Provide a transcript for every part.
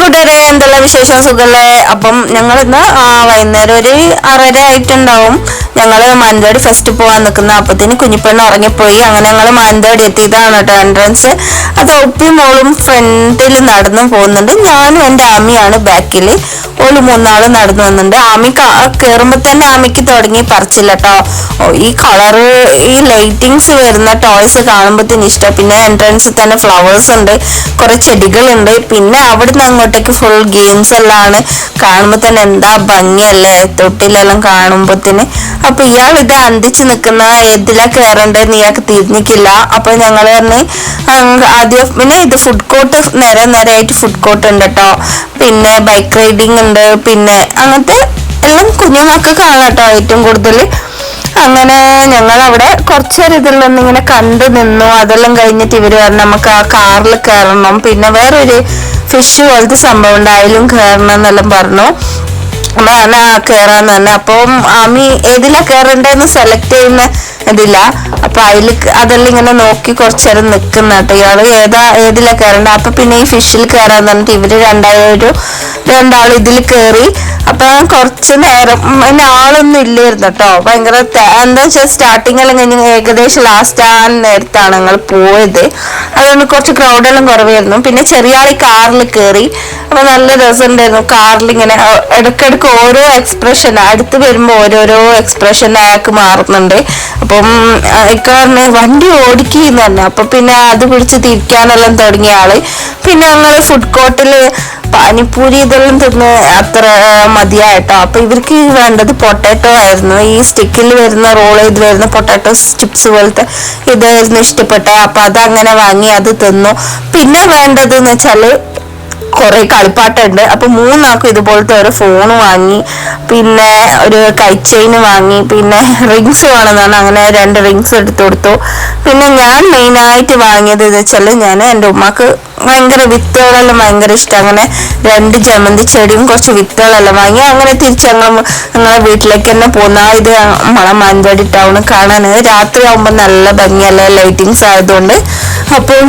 കൂട്ടുകാരെ എന്തെല്ലാം വിശേഷം? സുഖല്ലേ? അപ്പം ഞങ്ങൾ ഇന്ന് വൈകുന്നേരം ഒരു ആറര ആയിട്ടുണ്ടാവും. ഞങ്ങൾ മാനന്തവാടി ഫസ്റ്റ് പോവാൻ നിൽക്കുന്ന അപ്പത്തിന് കുഞ്ഞിപ്പെണ്ണ് ഉറങ്ങിപ്പോയി. അങ്ങനെ ഞങ്ങൾ മാനന്തവാടി എത്തിയതാണ് കേട്ടോ എൻട്രൻസ് അത് ഒപ്പി മോളും ഫ്രണ്ടിൽ നടന്നു പോകുന്നുണ്ട്. ഞാനും എന്റെ ആമിയാണ് ബാക്കിൽ ഓൾ മൂന്നാൾ നടന്നു വന്നിട്ടുണ്ട്. ആമി കയറുമ്പോ തന്നെ ആമിക്ക് തുടങ്ങി പറിച്ചില്ല കേട്ടോ ഈ കളറ് ഈ ലൈറ്റിങ്സ് വരുന്ന ടോയ്സ് കാണുമ്പോഴത്തേന് ഇഷ്ടം. പിന്നെ എൻട്രൻസിൽ തന്നെ ഫ്ലവേഴ്സ് ഉണ്ട്. കുറെ ചെടികളുണ്ട്. പിന്നെ അവിടുന്ന് അങ്ങോട്ടേക്ക് ഫുൾ ഗെയിംസ് എല്ലാം ആണ്. കാണുമ്പോൾ തന്നെ എന്താ ഭംഗിയല്ലേ? തൊട്ടിലെല്ലാം കാണുമ്പോത്തിന്. അപ്പൊ ഇയാൾ ഇത് അന്തിച്ച് നിൽക്കുന്ന ഏതിലാ കയറേണ്ടതെന്ന് ഇയാൾക്ക് തിരിഞ്ഞിക്കില്ല അപ്പൊ ഞങ്ങൾ പറഞ്ഞ് ആദ്യം പിന്നെ ഇത് ഫുഡ് കോർട്ട് നേരെ നേരെയായിട്ട് ഫുഡ് കോർട്ട് ഉണ്ട് കേട്ടോ പിന്നെ ബൈക്ക് റൈഡിങ് ഉണ്ട്. പിന്നെ അങ്ങനത്തെ എല്ലാം കുഞ്ഞുങ്ങൾക്ക് കാണാം കേട്ടോ ഏറ്റവും കൂടുതൽ അങ്ങനെ ഞങ്ങൾ അവിടെ കുറച്ചേരം ഇതിലൊന്നും ഇങ്ങനെ കണ്ടു നിന്നു. അതെല്ലാം കഴിഞ്ഞിട്ട് ഇവർ പറഞ്ഞു നമുക്ക് ആ കാറിൽ കയറണം പിന്നെ വേറൊരു ഫിഷ് പോലത്തെ സംഭവം ഉണ്ട് അതിലും കയറണം എന്നെല്ലാം പറഞ്ഞു. പറഞ്ഞ കേറാന്ന് തന്നെ അപ്പം ആമി ഏതിലാ കയറണ്ടെന്ന് സെലക്ട് ചെയ്യുന്ന ഇതില്ല അപ്പൊ അതിൽ അതെല്ലാം ഇങ്ങനെ നോക്കി കുറച്ചേരം നിക്കുന്ന കേട്ടോ. ഇയാൾ ഏതാ ഏതിലാ കയറണ്ട അപ്പൊ പിന്നെ ഈ ഫിഷിൽ കയറാന്ന് പറഞ്ഞിട്ട് ഇവർ രണ്ടായിരം രണ്ടാളും ഇതിൽ കയറി അപ്പൊ ഞാൻ കുറച്ച് നേരം പിന്നെ ആളൊന്നും ഇല്ലായിരുന്നു കേട്ടോ. ഭയങ്കര എന്താ വെച്ചാൽ സ്റ്റാർട്ടിങ് എല്ലാം കഴിഞ്ഞ് ഏകദേശം ലാസ്റ്റ് ആ നേരത്താണ് ഞങ്ങൾ പോയത്. അതുകൊണ്ട് കുറച്ച് ക്രൗഡെല്ലാം കുറവായിരുന്നു. പിന്നെ ചെറിയ ആൾ കാറിൽ കയറി അപ്പൊ നല്ല രസമുണ്ടായിരുന്നു. കാറിൽ ഇങ്ങനെ ഇടക്കിടക്ക് ഓരോ എക്സ്പ്രഷൻ അടുത്ത് വരുമ്പോൾ ഓരോരോ എക്സ്പ്രഷൻ അയാൾക്ക് മാറുന്നുണ്ട്. അപ്പം ഇക്ക പറഞ്ഞ് വണ്ടി ഓടിക്കുന്നു തന്നെ അപ്പൊ പിന്നെ അത് പിടിച്ച് തിരിക്കാനെല്ലാം തുടങ്ങിയ ആൾ. പിന്നെ ഞങ്ങൾ ഫുഡ് കോർട്ടിൽ പാനിപ്പൂരി ഇതെല്ലാം തിന്ന് അത്ര മതിയായിട്ടോ? അപ്പൊ ഇവർക്ക് വേണ്ടത് പൊട്ടാറ്റോ ആയിരുന്നു. ഈ സ്റ്റിക്കിൽ വരുന്ന റോൾ ചെയ്ത് വരുന്ന പൊട്ടാറ്റോ ചിപ്സ് പോലത്തെ ഇതായിരുന്നു ഇഷ്ടപ്പെട്ടത്. അപ്പൊ അതങ്ങനെ വാങ്ങി അത് തിന്നു. പിന്നെ വേണ്ടത് എന്ന് വെച്ചാൽ കുറെ കളിപ്പാട്ടുണ്ട്. അപ്പൊ മൂന്നാൾക്കും ഇതുപോലത്തെ ഒരു ഫോൺ വാങ്ങി പിന്നെ ഒരു കൈച്ചെയിൻ വാങ്ങി പിന്നെ റിങ്സ് വേണമെന്നാണ് അങ്ങനെ രണ്ട് റിങ്സ് എടുത്തു കൊടുത്തു. പിന്നെ ഞാൻ മെയിൻ ആയിട്ട് വാങ്ങിയത് എന്ന് വെച്ചാൽ ഞാൻ എന്റെ ഉമ്മക്ക് ഭയങ്കര വിത്തുകളെല്ലാം ഭയങ്കര ഇഷ്ടം. അങ്ങനെ രണ്ട് ജമന്തി ചെടിയും കുറച്ച് വിത്തുകളെല്ലാം വാങ്ങി. അങ്ങനെ തിരിച്ച് ഞങ്ങൾ ഞങ്ങളെ വീട്ടിലേക്ക് തന്നെ പോകുന്ന ഇത് നമ്മളെ മാനന്തവാടി ടൗൺ കാണാൻ രാത്രി ആവുമ്പോൾ നല്ല ഭംഗിയല്ല ലൈറ്റിങ്സ് ആയതുകൊണ്ട്. അപ്പം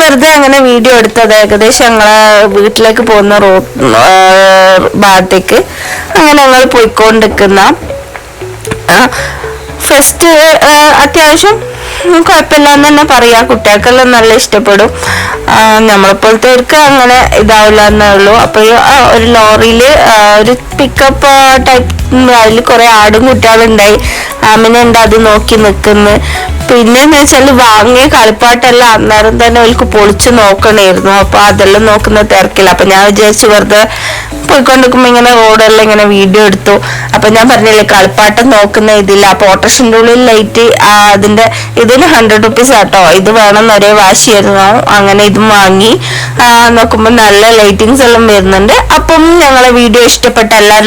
വെറുതെ അങ്ങനെ വീഡിയോ എടുത്തത്. ഏകദേശം ഞങ്ങളെ വീട്ടിലേക്ക് പോകുന്ന റോ ഭാഗത്തേക്ക്. അങ്ങനെ ഞങ്ങൾ പോയിക്കൊണ്ടിരിക്കുന്ന. ഫസ്റ്റ് അത്യാവശ്യം കുഴപ്പമില്ല എന്ന് തന്നെ പറയാം. കുട്ടികൾക്കെല്ലാം നല്ല ഇഷ്ടപ്പെടും. ആ, നമ്മളെപ്പോലത്തെവർക്ക് അങ്ങനെ ഇതാവില്ല എന്നേ ഉള്ളൂ. അപ്പൊ ഒരു ലോറിയിൽ ആ, ഒരു പിക്കപ്പ് ടൈപ്പ് അതിൽ കുറെ ആടും കുട്ടികളുണ്ടായി ആമിനെ എന്താ അത് നോക്കി നിൽക്കുന്നു പിന്നെ എന്ന് വെച്ചാൽ വാങ്ങിയ കളിപ്പാട്ടെല്ലാം അന്നേരം തന്നെ അവൾക്ക് പൊളിച്ച് നോക്കണമായിരുന്നു അപ്പൊ അതെല്ലാം നോക്കുന്ന തിരക്കില്ല അപ്പൊ ഞാൻ വിചാരിച്ചു വെറുതെ പോയിക്കൊണ്ടിരിക്കുമ്പോ ഇങ്ങനെ റോഡെല്ലാം ഇങ്ങനെ വീഡിയോ എടുത്തു. അപ്പൊ ഞാൻ പറഞ്ഞില്ലേ കളിപ്പാട്ടം നോക്കുന്ന ഇതില്ല. അപ്പൊ ഓട്ടോറിക്ഷന്റെ ഉള്ളിൽ ലൈറ്റ് അതിന്റെ ഇതിന് ഹൺഡ്രഡ് റുപ്പീസ് ആട്ടോ. ഇത് വേണം ഒരേ വാശിയായിരുന്നു. അങ്ങനെ ഇതും വാങ്ങി. നോക്കുമ്പോ നല്ല ലൈറ്റിങ്സ് എല്ലാം വരുന്നുണ്ട്. അപ്പം ഞങ്ങളെ വീഡിയോ ഇഷ്ടപ്പെട്ട എല്ലാവരും